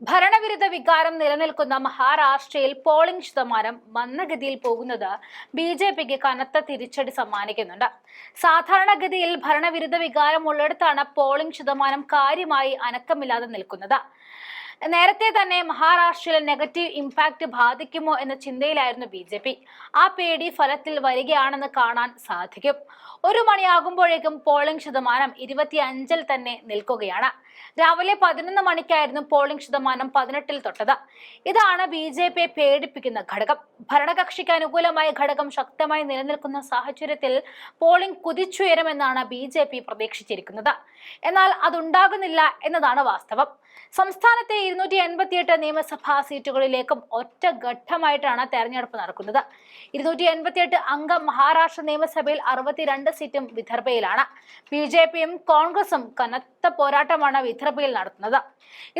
ഭരണവിരുദ്ധ വികാരം നിലനിൽക്കുന്ന മഹാരാഷ്ട്രയിൽ പോളിംഗ് ശതമാനം മന്ദഗതിയിൽ പോകുന്നത് ബി ജെ പിക്ക് കനത്ത തിരിച്ചടി സമ്മാനിക്കുന്നുണ്ട്. സാധാരണഗതിയിൽ ഭരണവിരുദ്ധ വികാരം ഉള്ളിടത്താണ് പോളിംഗ് ശതമാനം കാര്യമായി അനക്കമില്ലാതെ നിൽക്കുന്നത്. നേരത്തെ തന്നെ മഹാരാഷ്ട്രയിലെ നെഗറ്റീവ് ഇമ്പാക്ട് ബാധിക്കുമോ എന്ന ചിന്തയിലായിരുന്നു ബി ജെ പി. ആ പേടി ഫലത്തിൽ വരികയാണെന്ന് കാണാൻ സാധിക്കും. ഒരു മണിയാകുമ്പോഴേക്കും പോളിംഗ് ശതമാനം ഇരുപത്തി അഞ്ചിൽ തന്നെ നിൽക്കുകയാണ്. രാവിലെ പതിനൊന്ന് മണിക്കായിരുന്നു പോളിംഗ് ശതമാനം പതിനെട്ടിൽ തൊട്ടത്. ഇതാണ് ബി ജെ പിയെ പേടിപ്പിക്കുന്ന ഘടകം. ഭരണകക്ഷിക്ക് അനുകൂലമായ ഘടകം ശക്തമായി നിലനിൽക്കുന്ന സാഹചര്യത്തിൽ പോളിംഗ് കുതിച്ചുയരുമെന്നാണ് ബി ജെ പി പ്രതീക്ഷിച്ചിരിക്കുന്നത്. എന്നാൽ അതുണ്ടാകുന്നില്ല എന്നതാണ് വാസ്തവം. സംസ്ഥാനത്തെ ഇരുന്നൂറ്റി എൺപത്തിയെട്ട് നിയമസഭാ സീറ്റുകളിലേക്കും ഒറ്റ ഘട്ടമായിട്ടാണ് തെരഞ്ഞെടുപ്പ് നടക്കുന്നത്. ഇരുന്നൂറ്റി എൺപത്തിയെട്ട് അംഗം മഹാരാഷ്ട്ര നിയമസഭയിൽ അറുപത്തിരണ്ട് സീറ്റും വിദർഭയിലാണ്. ബി ജെ പിയും കോൺഗ്രസും കനത്ത പോരാട്ടമാണ് വിദർഭയിൽ നടത്തുന്നത്.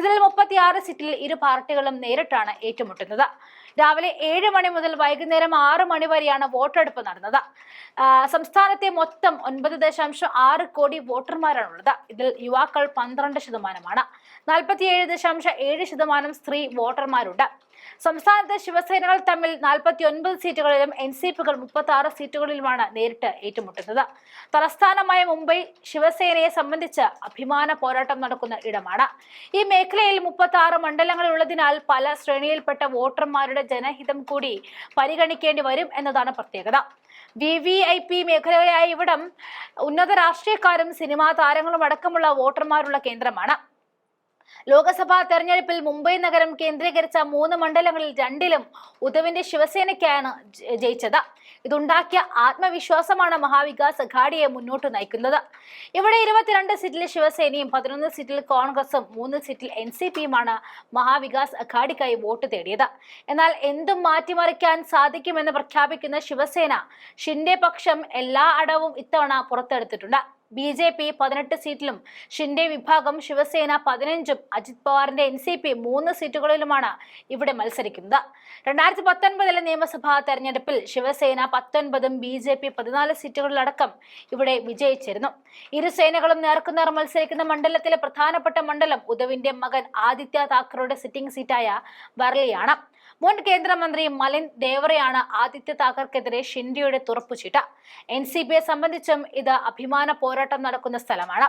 ഇതിൽ മുപ്പത്തിയാറ് സീറ്റിൽ ഇരു പാർട്ടികളും നേരിട്ടാണ് ഏറ്റുമുട്ടുന്നത്. രാവിലെ ഏഴ് മണി മുതൽ വൈകുന്നേരം ആറ് മണി വരെയാണ് വോട്ടെടുപ്പ് നടന്നത്. സംസ്ഥാനത്തെ മൊത്തം ഒൻപത് ദശാംശം ആറ് കോടി വോട്ടർമാരാണുള്ളത്. ഇതിൽ യുവാക്കൾ പന്ത്രണ്ട് ശതമാനമാണ്. നാൽപ്പത്തിയേഴ് ദശാംശം ഏഴ് ശതമാനം സ്ത്രീ വോട്ടർമാരുണ്ട്. സംസ്ഥാനത്ത് ശിവസേനകൾ തമ്മിൽ നാൽപ്പത്തി ഒൻപത് സീറ്റുകളിലും എൻ സി പികൾ മുപ്പത്തി ആറ് സീറ്റുകളിലുമാണ് നേരിട്ട് ഏറ്റുമുട്ടുന്നത്. തലസ്ഥാനമായ മുംബൈ ശിവസേനയെ സംബന്ധിച്ച് അഭിമാന പോരാട്ടം നടക്കുന്ന ഇടമാണ്. ഈ മേഖലയിൽ മുപ്പത്തി ആറ് മണ്ഡലങ്ങളുള്ളതിനാൽ പല ശ്രേണിയിൽപ്പെട്ട വോട്ടർമാരുടെ ജനഹിതം കൂടി പരിഗണിക്കേണ്ടി വരും എന്നതാണ് പ്രത്യേകത. വി വി ഐ പി മേഖലയായ ഇവിടം ഉന്നത രാഷ്ട്രീയക്കാരും സിനിമാ താരങ്ങളും അടക്കമുള്ള വോട്ടർമാരുള്ള കേന്ദ്രമാണ്. ലോക്സഭാ തെരഞ്ഞെടുപ്പിൽ മുംബൈ നഗരം കേന്ദ്രീകരിച്ച മൂന്ന് മണ്ഡലങ്ങളിൽ രണ്ടിലും ഉദ്ധവിന്റെ ശിവസേനയ്ക്കാണ് ജയിച്ചത്. ഇതുണ്ടാക്കിയ ആത്മവിശ്വാസമാണ് മഹാവികാസ് അഘാഡിയെ മുന്നോട്ട് നയിക്കുന്നത്. ഇവിടെ ഇരുപത്തിരണ്ട് സീറ്റിൽ ശിവസേനയും പതിനൊന്ന് സീറ്റിൽ കോൺഗ്രസും മൂന്ന് സീറ്റിൽ എൻ സി പിയുമാണ് മഹാവികാസ് അഘാഡിക്കായി വോട്ട് തേടിയത്. എന്നാൽ എന്തും മാറ്റിമറിക്കാൻ സാധിക്കുമെന്ന് പ്രഖ്യാപിക്കുന്ന ശിവസേന ഷിൻഡെ പക്ഷം എല്ലാ അടവും ഇത്തവണ പുറത്തെടുത്തിട്ടുണ്ട്. ബി ജെ പി പതിനെട്ട് സീറ്റിലും ഷിൻഡെ വിഭാഗം ശിവസേന പതിനഞ്ചും അജിത് പവാറിന്റെ എൻ സി പി മൂന്ന് സീറ്റുകളിലുമാണ് ഇവിടെ മത്സരിക്കുന്നത്. രണ്ടായിരത്തി പത്തൊൻപതിലെ നിയമസഭാ തെരഞ്ഞെടുപ്പിൽ ശിവസേന പത്തൊൻപതും ബി ജെ പി പതിനാല് സീറ്റുകളിലടക്കം ഇവിടെ വിജയിച്ചിരുന്നു. ഇരു സേനകളും നേർക്കുനേർ മത്സരിക്കുന്ന മണ്ഡലത്തിലെ പ്രധാനപ്പെട്ട മണ്ഡലം ഉദവിന്റെ മകൻ ആദിത്യ താക്കറയുടെ സിറ്റിംഗ് സീറ്റായ വർലിയാണ് മുൻ കേന്ദ്രമന്ത്രി മലിൻ ദേവറയാണ് ആദിത്യ താക്കർക്കെതിരെ ഷിൻഡിയുടെ തുറപ്പുചീട്ട. എൻ സി പിയെ സംബന്ധിച്ചും ഇത് അഭിമാന പോരാട്ടം നടക്കുന്ന സ്ഥലമാണ്.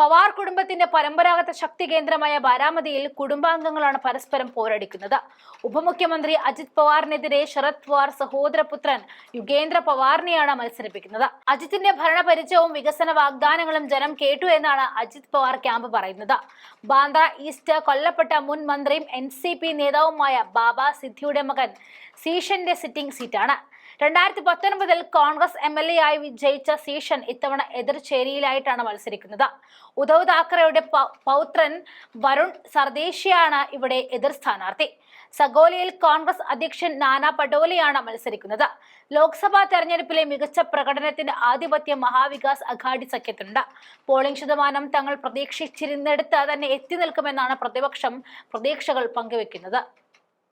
പവാർ കുടുംബത്തിന്റെ പരമ്പരാഗത ശക്തി കേന്ദ്രമായ ബാരാമതിയിൽ കുടുംബാംഗങ്ങളാണ് പരസ്പരം പോരടിക്കുന്നത്. ഉപമുഖ്യമന്ത്രി അജിത് പവാറിനെതിരെ ശരത് പവാർ സഹോദരപുത്രൻ യുഗേന്ദ്ര പവാറിനെയാണ് മത്സരിപ്പിക്കുന്നത്. അജിത്തിന്റെ ഭരണപരിചയവും വികസന വാഗ്ദാനങ്ങളും ജനം കേട്ടു എന്നാണ് അജിത് പവാർ ക്യാമ്പ് പറയുന്നത്. ബാന്ദ്ര ഈസ്റ്റ് കൊല്ലപ്പെട്ട മുൻ മന്ത്രിയും എൻ നേതാവുമായ ബാബ സിദ്ധിയുടെ മകൻ സീഷന്റെ സിറ്റിംഗ് സീറ്റാണ്. രണ്ടായിരത്തി പത്തൊൻപതിൽ കോൺഗ്രസ് എം എൽ എ ആയി വിജയിച്ച സീഷൻ ഇത്തവണ എതിർചേരിയിലായിട്ടാണ് മത്സരിക്കുന്നത്. ഉദ്ധവ് താക്കറെയുടെ പൗത്രൻ വരുൺ സർദേശിയാണ് ഇവിടെ എതിർ സ്ഥാനാർത്ഥി. സഗോലിയിൽ കോൺഗ്രസ് അധ്യക്ഷൻ നാനാ പട്ടോലെയാണ് മത്സരിക്കുന്നത്. ലോക്സഭാ തെരഞ്ഞെടുപ്പിലെ മികച്ച പ്രകടനത്തിന്റെ ആധിപത്യം മഹാവികാസ് അഘാഡി സഖ്യത്തിനുണ്ട്. പോളിംഗ് ശതമാനം തങ്ങൾ പ്രതീക്ഷിച്ചിരുന്നിടത്ത് തന്നെ എത്തി നിൽക്കുമെന്നാണ് പ്രതിപക്ഷം പ്രതീക്ഷകൾ പങ്കുവെക്കുന്നത്.